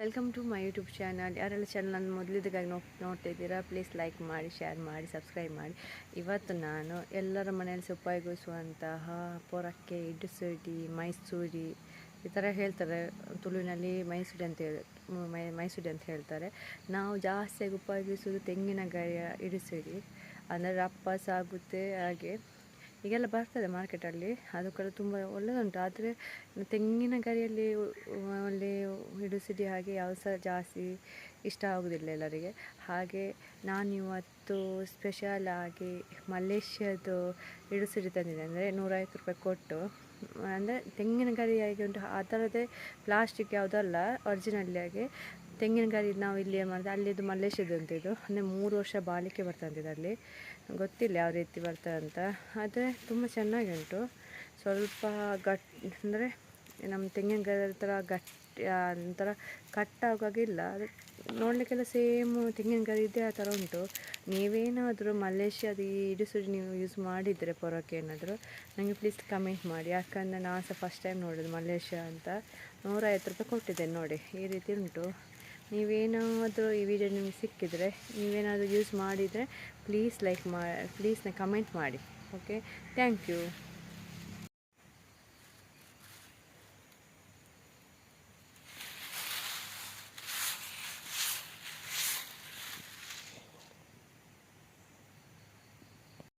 Welcome to my YouTube channel ಯಾರೆಲ್ಲ channel ನಾನು ಮೊದಲಿದ್ದಾಗ ನೋ ನೋಡ್ತಾ ಇದ್ದೀರಾ ಪ್ಲೀಸ್ ಲೈಕ್ ಮಾಡಿ ಶೇರ್ ಮಾಡಿ ಸಬ್ಸ್ಕ್ರೈಬ್ ಮಾಡಿ. ಇವತ್ತು ನಾನು ಎಲ್ಲರ ಮನೆಯಲ್ಲಿ ಉಪಯೋಗಿಸುವಂತಹ ಪೊರಕ್ಕೆ ಇಡ್ಸುಡಿ, ಮೈಸೂರಿ, ಈ ಥರ ಹೇಳ್ತಾರೆ. ತುಳುವಿನಲ್ಲಿ ಮೈಸೂರಿ ಅಂತ ಹೇಳಿ, ಮೈ ಮೈಸೂರಿ ಅಂತ ಹೇಳ್ತಾರೆ. ನಾವು ಜಾಸ್ತಿಯಾಗಿ ಉಪಯೋಗಿಸುವುದು ಗಾಯ ಇಡಿಸಿಡಿ. ಅಂದರೆ ರಪ್ಪಸ ಆಗುತ್ತೆ ಹಾಗೆ ಈಗೆಲ್ಲ ಬರ್ತದೆ ಮಾರ್ಕೆಟಲ್ಲಿ ಅದು ಕೂಡ ತುಂಬ ಒಳ್ಳೆಯದುಂಟು ಆದರೆ ತೆಂಗಿನ ಗರಿಯಲ್ಲಿ ಒಳ್ಳೆ ಹಿಡಿಸಿಡಿ ಹಾಗೆ ಯಾವ ಸಹ ಜಾಸ್ತಿ ಇಷ್ಟ ಆಗೋದಿಲ್ಲ ಎಲ್ಲರಿಗೆ. ಹಾಗೆ ನಾನು ಇವತ್ತು ಸ್ಪೆಷಲ್ ಆಗಿ ಮಲೇಷ್ಯಾದು ಇಡಿಸಿಡಿ ತಂದಿದ್ದೆ. ಅಂದರೆ ನೂರೈವತ್ತು ರೂಪಾಯಿ ಕೊಟ್ಟು. ಅಂದರೆ ತೆಂಗಿನ ಗರಿ ಹೇಗೆ ಉಂಟು. ಆ ಥರದ್ದೇ ಪ್ಲಾಸ್ಟಿಕ್ ಯಾವುದಲ್ಲ ಒರಿಜಿನಲ್ಲಿಯಾಗಿ ತೆಂಗಿನ ಗರಿ ನಾವು ಇಲ್ಲಿ ಏನು ಮಾಡಿದೆ ಅಲ್ಲಿದ್ದು ಮಲ್ಲೇಶದ್ದು ಅಂತ ಇದು. ಅಂದರೆ ಮೂರು ವರ್ಷ ಬಾಳಿಕೆ ಬರ್ತಂತಿದೆ ಅಲ್ಲಿ ಗೊತ್ತಿಲ್ಲ ಯಾವ ರೀತಿ ಬರ್ತದೆ ಅಂತ. ಆದರೆ ತುಂಬ ಚೆನ್ನಾಗಿ ಉಂಟು. ಸ್ವಲ್ಪ ಗಟ್, ಅಂದರೆ ನಮ್ಮ ತೆಂಗಿನ ಗರಿ ಥರ ಗಟ್ಟಿ ಒಂಥರ ಕಟ್ಟಾಗುವಾಗಿಲ್ಲ ಅದು ನೋಡಲಿಕ್ಕೆಲ್ಲ ಸೇಮ್ ತೆಂಗಿನ ಗರಿ ಇದೆ, ಆ ಥರ ಉಂಟು. ನೀವೇನಾದರೂ ಮಲೇಷ್ಯಾದ ಈ ಇಡಿಸುಡಿ ನೀವು ಯೂಸ್ ಮಾಡಿದರೆ ಪೊರಕ್ಕೆ ಏನಾದರೂ ನನಗೆ ಪ್ಲೀಸ್ ಕಮೆಂಟ್ ಮಾಡಿ. ಯಾಕಂದರೆ ನಾನು ಸಹ ಫಸ್ಟ್ ಟೈಮ್ ನೋಡೋದು ಮಲೇಷ್ಯಾ ಅಂತ. ನೂರೈವತ್ತು ರೂಪಾಯಿ ಕೊಟ್ಟಿದ್ದೇನೆ ನೋಡಿ, ಈ ರೀತಿ ಉಂಟು. ನೀವೇನಾದರೂ ಈ ವಿಡಿಯೋ ನಿಮಗೆ ಸಿಕ್ಕಿದರೆ, ನೀವೇನಾದರೂ ಯೂಸ್ ಮಾಡಿದರೆ ಪ್ಲೀಸ್ ಲೈಕ್ ಮಾ ಪ್ಲೀಸ್ನ ಕಮೆಂಟ್ ಮಾಡಿ. Okay thank you